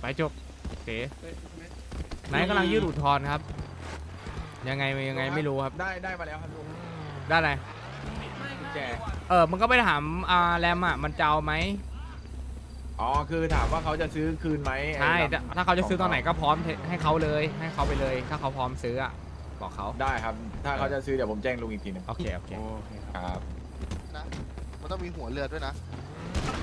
ไปจบเต๋ไหนกำลังยื่นอุทธรณ์ครับ ยังไงยังไงไม่รู้ครับ ได้ได้มาแล้วครับลุงได้อะไรกุญแจเออมันก็ไปถามอ่าแรมอะมันจะเอาไหมอ๋อคือถามว่าเขาจะซื้อคืนไหมใช่ไอ้ถ้าถ้าเขาจะซื้อตอนไหนก็พร้อมให้เขาเลย ให้เขาไปเลย ถ้าเขาพร้อมซื้ออะบอกเขาได้ครับ ถ้าเขาจะซื้อเดี๋ยวผมแจ้งลุงอีกทีหนึงโอเคโอเคครับ นะ มันต้องมีหัวเรือด้วยนะ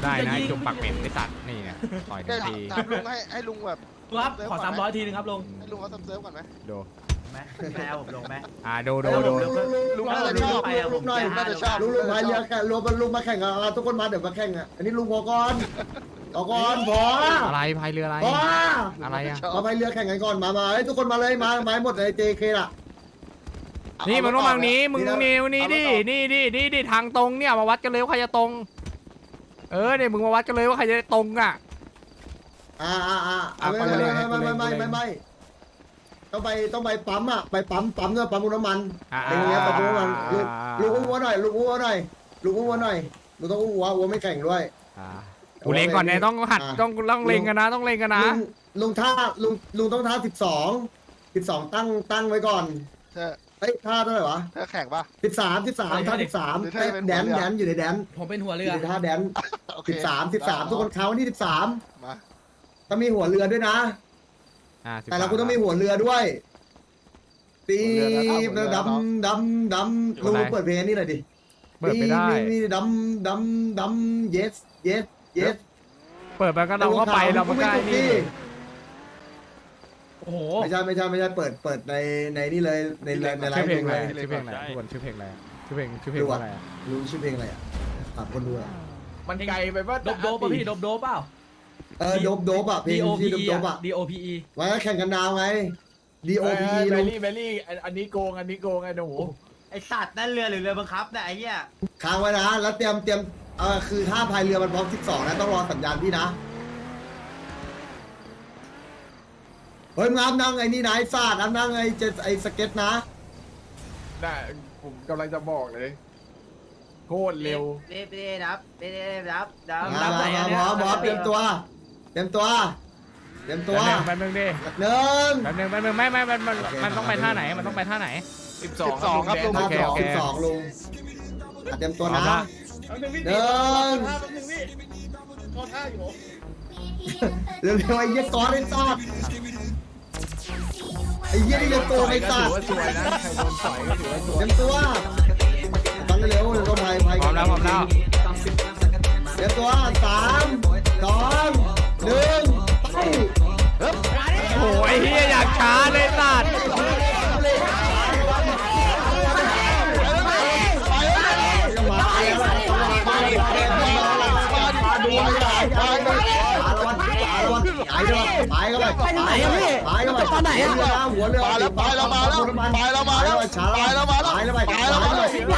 ได้นะไอ้จุกปากเหม็นไอ้สัตว์นี่ไงต่อยทัได้นถามทีถามลุงให้ให้ลุงแบบครับขอสามร้อยทีนึงครับลุงให้ลุงเขาซับเซิร์ฟก่อนไหม ดูไหมแมวผมลงไหมอ่าดูดูดูลุงน่าจะชอบไปอะผมลุงน่าจะชอบลุงลุงพายเรือแข่งรวมลุงมาแข่งกันทุกคนมาเดี๋ยวมาแข่งอะอันนี้ลุงพอก่อนพอก่อนพออะไรพายเรืออะไร พออะไรอะ มาพายเรือแข่งกันก่อนมามาเฮ้ยทุกคนมาเลยมามาให้หมดเลยเจเคล่ะ นี่มึงต้องมาตรงนี้มึงตรงนี้นี่ดินี่ดินี่ดิทางตรงเนี่ยมาวัดกันเลยว่าใครจะตรง เออเนี่ยมึงมาวัดกันเลยว่าใครจะตรงอะ อ่าอ่าอ่าอะไม่ไปไม่เลยไม่ไม่ไม่ไปเลยไม่ไม่ต้องไปต้องไปปั๊มอะไปปั๊มปั๊มด้วยปั๊มน้ำมันอ่าอะไรเงี้ยปั๊มน้ำมันลุงลุงอุ้มวัวหน่อยลุงอุ้มวัวหน่อยลุงอุ้มวัวหน่อยลุงต้องอุ้มวัววัวไม่แข่งด้วยอ่ากูเล็งก่อนเนี่ยต้องหัดอะต้องต้องเล็งกันนะ ต้องเล็งกันนะลุงลุงท่าลุงลุงต้องท่าสิบสองสิบสองตั้งตั้งไว้ก่อน เธอเอ้ยท่าเท่าไหร่วะเธอแข่งปะสิบสามสิบสามท่าสิบสามหรือถ้าเป็นหัวแดนเรือ แดนอยู่ในแดนผมเป็นหัวอเรืยู่อ ในท่าแดนโอเคสิบสามสิบสามทุกคนเขาที่สิบสามมาต้องมีหัวเรือด้วยนะ อ่าแต่เราคุณต้องมีหัวเรือด้วยตีดำดำดำลุงเปิดเพลงนี่หน่อยดิเปิดไม่ได้นี่ดำดำดำ yes yes yes เปิดไปก็เราก็ไปเราไม่กล้านี่ โอ้โห ไม่ใช่ไม่ใช่ไม่ใช่เปิดเปิดในในนี่เลยในในในไลชื่อฟ์เพลงดูอะไรเลยชื่อเพลงอะไรทุกคนชื่อเพลงอะไรชื่อเพลงชื่อเพลงว่าอะไรอะรู้ชื่อเพลงอะไรอะถามคนดูอะมันไกลไปป่ะโดบโดบป่ะพี่โดบโดบเปล่า เออโดบโดบอะเพล D ง O P ที่โดบ E โดอะบอะ D O P E ไว้แข่งกันดาวไง D O P เอ E อเบลุลงลี่เบลลี่อันอันนี้โกงอันนี้โกงไอ้หนูไอสัตว์นั่นเรือหรือเรือบังคับเนี่ยไอ้เหี้ยค้างไว้นะ แล้วเตรียมเตรียมเออคือถ้าพายเรือมันพร้อม12นะต้องรอสัญญาณพี่นะ เฮ้ยมึงอ้ามนั่งไอ้นี่นะไอ้ฟาดอ้ามนั่งไอ้เจไอ้สเก็ตนะน่ะผมกำลังจะบอกเลย โคตรเร็ว เรียบเรียบรับเรียบเรียบรับดับมาดับไหนมาอันหมเนี้ยอหมอเตรียมตัว เตรียมตัว เตรียมตัวแป๊บนึงดิหนึ่ง แป๊บนึงแป๊บนึงไม่ไม่มันมันมันต้องไปท่าไหนมันต้องไปท่าไหน12ครับลุงห้าโอเคสองโอเคสิบสองลุงอะเตรียมตัวนะ เอาละหนึ่งเร็วๆไอ้เหี้ยก้อนไอ้ซอด ไอ้เหี้ยนี่จะโกงไอ้ก็ซอถืดสวยนะใครโดนสอยก็ถือว่าสวยเตรียมตัวฟังเร็วแล้วพายพายพร้อมแล้วพร้อมแล้วเตรียมตัวสามสองหนึ่งไปโอ้ยเฮียอยากช้าเลยสัตว์ ไปไปเข้าไปไปไหนอะพี่ไปเข้าไปตอนไหนอะหัวเรือมาแล้วมาแล้วมาแล้วมาแล้วมาแล้วช้ามาแล้วมาแล้วไปแล้วไปมาแล้วมาแล้ว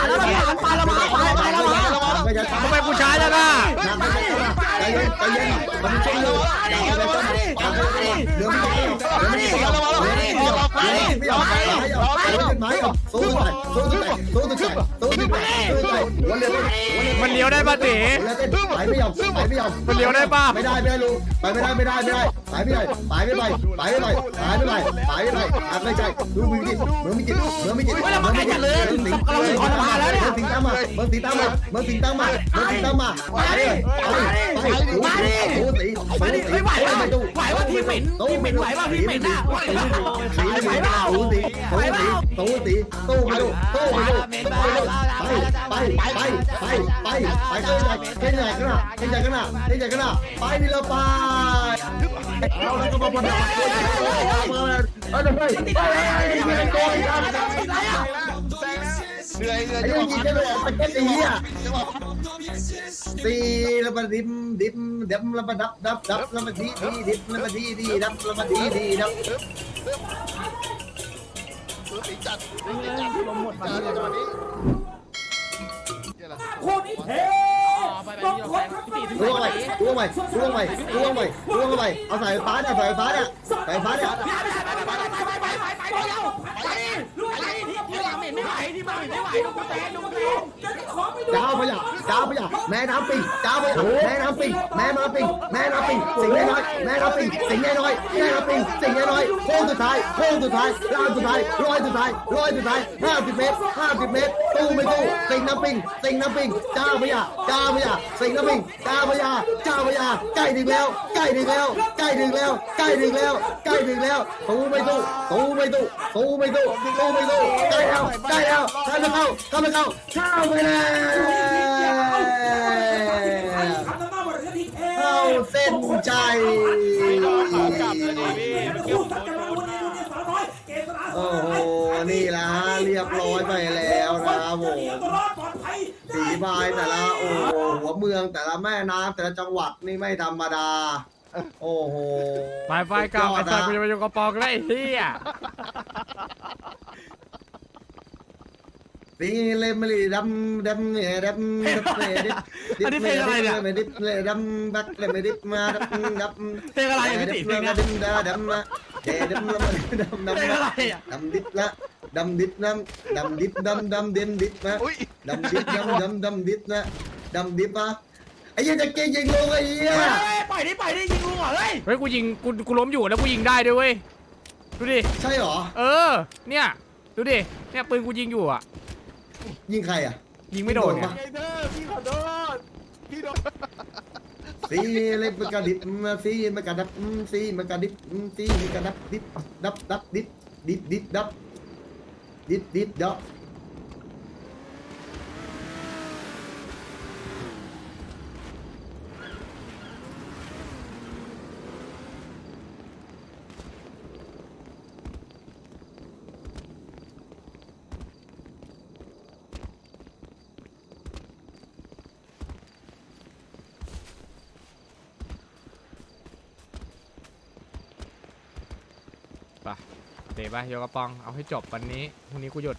มันช่วยเลยอย่าไปต้นเดี๋ยวไม่เดี๋ยวไม่เดี๋ยวไม่ยอมไม่ยอมไม่ยอมไม่ยอมไม่ยอมสู้ไปสู้ไปสู้ไปสู้ไปสู้ไปหัวเรือหัวเรือมันเลี้ยวได้ป่ะเต๋แล้วเต้นไปไม่ยอมไปไม่ยอมมันเลี้ยวได้ป่ะไม่ได้ไม่ได้ลุงไปไม่ได้ไม่ได้ไม่ได้ไปไม่ได้ไปไม่ไปไปไม่ไปไปไม่ไปไปไม่ไปอะไม่ใช่ดูมึงกินมึงม่กินมึงม่กินมึงไม่กินเลยมึงสิงมึงสิงตั้งมามึงสิงตั้งมามึงสิงตั้งมามึงสิงตั้งมามึงสิงตั้งมาไปเลยไปไปมาดิโอ้ตีมาดิไม่ไหวว่ะไหวว่าพี่เหม็นพี่เหม็นไหวว่าพี่เหม็นอะไหวว่าตีตีตู้ตีตู้ตีตู้ตีตู้ไปดูตู้ไปดูไปไปไปไปไปไปเต้นใหญ่เต้นใหญ่กันนะเต้นใหญ่กันนะเต้นใหญ่กันนะไปนี่ละไปเอาแล้วก็มาประดับเออเฮ้ยไม่ได้โกงกันเหนื่อยเหนื่อยไอ้จังหยังวะยิงกันเลยตะเก็ตตีอะจังหวะตีแล้วมาดิมดิมดิมแล้วมาดับดับดับแล้วมาดีดีดิมแล้วมาดีดีดับแล้วมาดีดีดับสีจัดสีจัดลมหมดมาจังหวะนี้คตรอีเทต้องคดพี่ตีถึงล่วงไหไปนล่วงไปล่วงไปล่วงไปล่วงไปเอาสายฟ้าเนี่ยสายฟ้าเนี่ยสายฟ้าเนี่ย ไปไปไปไปไป ไปไปเดียวไปลูกไปที่ที่มาไม่ ไหวที่มาไม่ไหวลูกแตนลูกแตนเจ้าพระยาเจ้าพระยาแม่น้ำปิงเจ้าพระยาแม่น้ำปิงแม่น้ำปิงแม่น้ำปิงสิงห์น้อยแม่น้ำปิงสิงห์น้อยแม่น้ำปิงสิงห์น้อยโค้งสุดท้ายโค้งสุดท้ายลานสุดท้ายร้อยสุดท้ายร้อยสุดท้ายห้าสิบเมตรห้าสิบเมตรตู้ไม่ตู้สิงห์น้ำปิงสิงห์น้ำปิงเจ้าพระยาเจ้าพระยาสิงห์น้ำปิงเจ้าพระยาเจ้าพระยาใกล้ถึงแล้วใกล้ถึงแล้วใกล้ถึงแล้วใกล้ถึงแล้วใกล้ถึงแล้วตู้ไม่ตู้ตู้ไม่ตู้ตู้ไม่ตู้ตู้ไม่ตู้ใกล้แล้วใกล้แล้วข้าไม่เข้าเข้าไม่เข้าเข้าไปแล้วเข้าเส้นใจโอ้โหนี่ละฮะเรียบร้อยไปแล้วนะครับผมสีพายแต่ละโอ้โหหัวเมืองแต่ละแม่น้ำแต่ละจังหวัดนี่ไม่ธรรมดา โอ้โหไปไปกลับไอ้สัตว์กูจะไปอยู่กระปองแล้วไอ้เหี้ย สีเลมลีดำดำเนี่ยดำดำเนี่ยดิบดิบเนี่ย ดิบเนี่ยดำบักเลยไม่ดิบมาดำดำเพลงอะไรพี่ติเพลงดอะำดำดำนะเดดำดำดำดำเพลงอะไรอะดำดิบละดำดิบน้ำดำดิบดำดำเด่นดิบนะอุ้ยดำดิบดำดำดำดิบนะดำดิบปะไอ้เหี้ยจะเก่งยิงลงไอ้เหี้ยปล่อยดิปล่อยดิยิงลุงเหรอเฮ้ยเฮ้ยกูยิงกูกูล้มอยู่แล้วกูยิงได้ด้วยเว้ยดูดิ ใช่หรอ เออ เนี่ย ดูดิ เนี่ยปืนกูยิงอยู่อะ ยิงใครอะ ยิงไม่โดนไงไงเธอพี่ขอโทษพี่โดนสีเล็บกระดิบมาสีมันกระดับสีมันกระดิบสีมันกระดับดิบดับดับดิบดิบดิบดับดิบดิบดับ ปะเตะไปโยกกระปองเอาให้จบวันนี้พรุ่งนี้กูหยุด